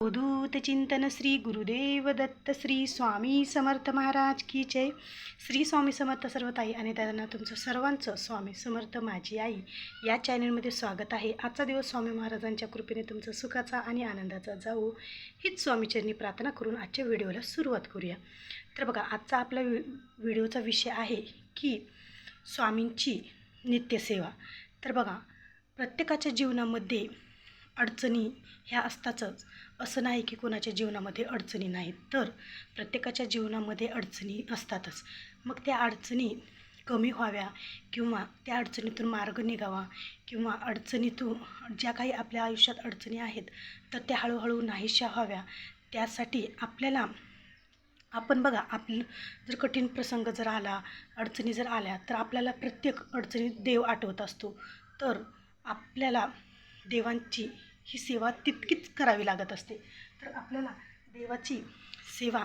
अवधूत चिंतन श्री गुरुदेव दत्त श्री स्वामी समर्थ महाराज की जय. श्री स्वामी समर्थ सर्वताई आणि त्यांना तुमचं सर्वांचं स्वामी समर्थ माझी आई या चॅनलमध्ये स्वागत आहे. आजचा दिवस स्वामी महाराजांच्या कृपेने तुमचं सुखाचा आणि आनंदाचा जाऊ हीच स्वामीचरणी प्रार्थना करून आजच्या व्हिडिओला सुरुवात करूया. तर बघा आजचा आपला वि व्हिडिओचा विषय आहे की स्वामींची नित्यसेवा. तर बघा प्रत्येकाच्या जीवनामध्ये अडचणी ह्या असतातच. असं नाही की कोणाच्या जीवनामध्ये अडचणी नाहीत. तर प्रत्येकाच्या जीवनामध्ये अडचणी असतातच. मग त्या अडचणी कमी व्हाव्या किंवा त्या अडचणीतून मार्ग निघावा किंवा अडचणीतून ज्या काही आपल्या आयुष्यात अडचणी आहेत तर त्या हळूहळू नाहीशा व्हाव्या. त्यासाठी आपल्याला आपण बघा आपलं जर कठीण प्रसंग जर आला अडचणी जर आल्या तर आपल्याला प्रत्येक अडचणीत देव आठवत असतो. तर आपल्याला देवांची ही सेवा तितकीच करावी लागत असते. तर आपल्याला देवाची सेवा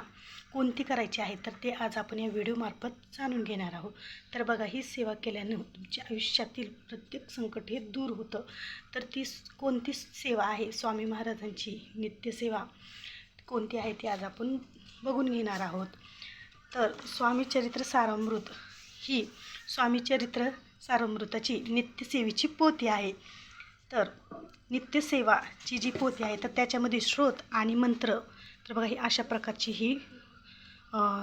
कोणती करायची आहे तर ते आज आपण या व्हिडिओमार्फत जाणून घेणार आहोत. तर बघा ही सेवा केल्यानं तुमच्या आयुष्यातील प्रत्येक संकट हे दूर होतं. तर ती कोणती सेवा आहे? स्वामी महाराजांची नित्यसेवा कोणती आहे ती आज आपण बघून घेणार आहोत. तर स्वामी चरित्र सारामृत ही स्वामी चरित्र सारामृताची नित्यसेवेची पोथी आहे. तर नित्यसेवाची जी पोथी आहे तर त्याच्यामध्ये श्रोत आणि मंत्र तर बघा ही अशा प्रकारची ही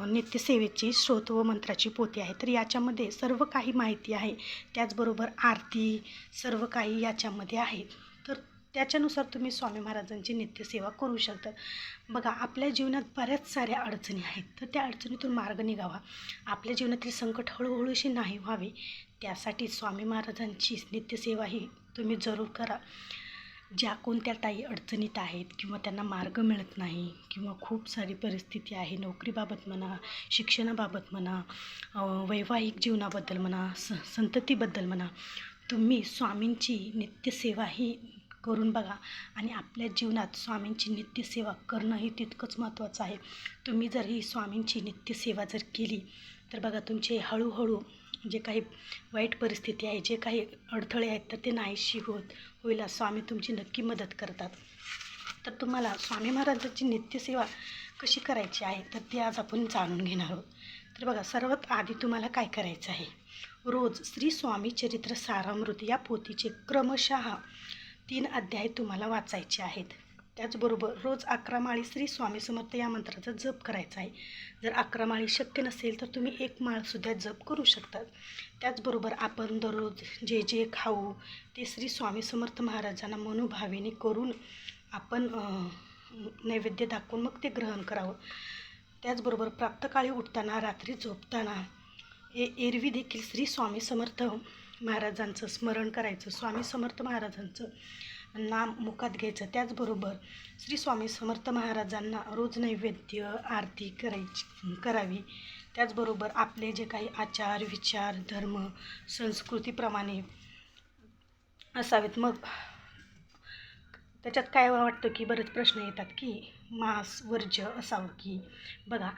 नित्यसेवेची स्रोत व मंत्राची पोथी आहे. तर याच्यामध्ये सर्व काही माहिती आहे. त्याचबरोबर आरती सर्व काही याच्यामध्ये आहे. तर त्याच्यानुसार तुम्ही स्वामी महाराजांची नित्यसेवा करू शकता. बघा आपल्या जीवनात बऱ्याच साऱ्या अडचणी आहेत. तर त्या अडचणीतून मार्ग निघावा. आपल्या जीवनातील संकट हळूहळूशी नाही व्हावे. त्यासाठी स्वामी महाराजांची नित्यसेवा ही तुम्ही जरूर करा. ज्या कोणत्या ताई अडचणीत आहेत किंवा त्यांना मार्ग मिळत नाही किंवा खूप सारी परिस्थिती आहे नोकरीबाबत म्हणा शिक्षणाबाबत म्हणा वैवाहिक जीवनाबद्दल म्हणा स संततीबद्दल म्हणा तुम्ही स्वामींची नित्यसेवा ही करून बघा. आणि आपल्या जीवनात स्वामींची नित्यसेवा करणं ही तितकंच महत्त्वाचं आहे. तुम्ही जर ही स्वामींची नित्यसेवा जर केली तर बघा तुमचे हळूहळू जे काही वाईट परिस्थिती आहे जे काही अडथळे आहेत तर ते नाहीशी होत होईल स्वामी तुमची नक्की मदत करतात. तर तुम्हाला स्वामी महाराजांची नित्यसेवा कशी करायची आहे तर ते आज आपण जाणून घेणार आहोत. तर बघा सर्वात आधी तुम्हाला काय करायचं आहे? रोज श्री स्वामी चरित्र सारामृत या पोथीचे क्रमशः तीन अध्याय तुम्हाला वाचायचे आहेत. त्याचबरोबर रोज अकरा माळी श्री स्वामी समर्थ या मंत्राचा जप करायचा आहे. जर अकरा माळी शक्य नसेल तर तुम्ही एक माळसुद्धा जप करू शकतात त्याचबरोबर आपण दररोज जे जे खाऊ ते श्री स्वामी समर्थ महाराजांना मनोभावेने करून आपण नैवेद्य दाखवून मग ते ग्रहण करावं. त्याचबरोबर प्राप्तकाळी उठताना रात्री झोपताना ए एरवी देखील श्री स्वामी समर्थ महाराजांचं स्मरण करायचं स्वामी समर्थ महाराजांचं नाम मुखात घ्यायचं. त्याचबरोबर श्री स्वामी समर्थ महाराजांना रोज नैवेद्य आरती करायची करावी. त्याचबरोबर आपले जे काही आचार विचार धर्म संस्कृतीप्रमाणे असावेत. मग त्याच्यात काय वाटतं की बरेच प्रश्न येतात की मांस वर्ज्य असावं की बघा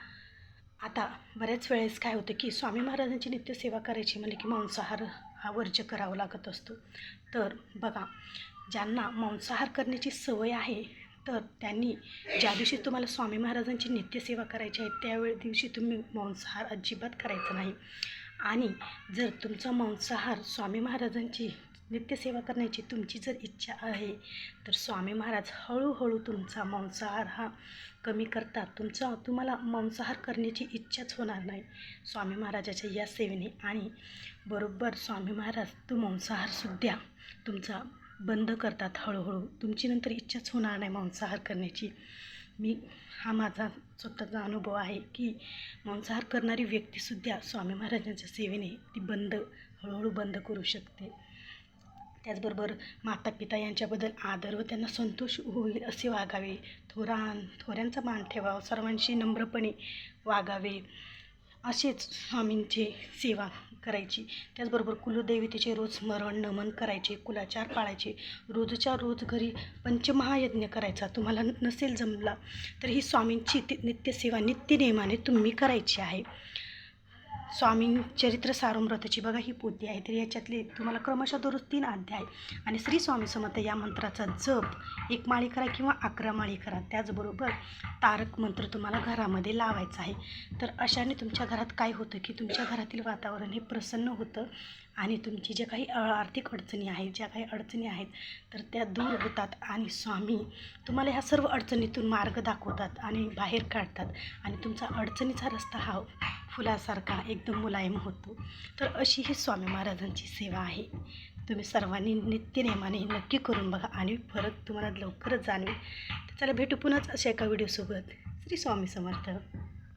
आता बऱ्याच वेळेस काय होतं की स्वामी महाराजांची नित्यसेवा करायची म्हणजे की मांसाहार हा वर्ज्य करावा लागत असतो. तर बघा ज्यांना मांसाहार करण्याची सवय आहे तर त्यांनी ज्या दिवशी तुम्हाला स्वामी महाराजांची नित्यसेवा करायची आहे त्यावेळी दिवशी तुम्ही मांसाहार अजिबात करायचा नाही. आणि जर तुमचा मांसाहार स्वामी महाराजांची नित्यसेवा करण्याची तुमची जर इच्छा आहे तर स्वामी महाराज हळूहळू तुमचा मांसाहार हा कमी करतात. तुमचा तुम्हाला मांसाहार करण्याची इच्छाच होणार नाही. स्वामी महाराजाच्या या सेवेने आणि बरोबर स्वामी महाराज तो मांसाहारसुद्धा तुमचा बंद करतात हळूहळू. तुमची नंतर इच्छाच होणार नाही मांसाहार करण्याची. मी हा माझा स्वतःचा अनुभव आहे की मांसाहार करणारी व्यक्तीसुद्धा स्वामी महाराजांच्या सेवेने ती बंद हळूहळू बंद करू शकते. त्याचबरोबर माता पिता यांच्याबद्दल आदर व त्यांना संतोष होईल असे वागावे. थोरां थोऱ्यांचा मान ठेवावा. सर्वांशी नम्रपणे वागावे. असेच स्वामींची सेवा करायची. त्याचबरोबर कुलदेवतेचे रोज स्मरण नमन करायचे कुलाचार पाळायचे. रोजच्या रोज घरी पंचमहायज्ञ करायचा. तुम्हाला नसेल जमला तर ही स्वामींची ती नित्यसेवा नित्यनेमाने तुम्ही करायची आहे. स्वामी चरित्र सारोमृताची बघा ही पोथी आहे. तर याच्यातले तुम्हाला क्रमशः दररोज तीन अध्याय आणि श्री स्वामी समर्थ या मंत्राचा जप एक माळी करा किंवा अकरा माळी करा. त्याचबरोबर तारक मंत्र तुम्हाला घरामध्ये लावायचा आहे. तर अशाने तुमच्या घरात काय होतं की तुमच्या घरातील वातावरण हे प्रसन्न होतं आणि तुमची ज्या काही आर्थिक अडचणी आहेत ज्या काही अडचणी आहेत तर त्या दूर होतात आणि स्वामी तुम्हाला ह्या सर्व अडचणीतून मार्ग दाखवतात आणि बाहेर काढतात आणि तुमचा अडचणीचा रस्ता हा फुलासारखा एकदम मुलायम होतो. तर अशी ही स्वामी महाराजांची सेवा आहे. तुम्ही सर्वांनी नित्यनेमाने नक्की करून बघा आणि फरक तुम्हाला लवकरच जाणवेल. तर चला भेटू पुन्हाच अशा एका व्हिडिओसोबत श्री स्वामी समर्थ.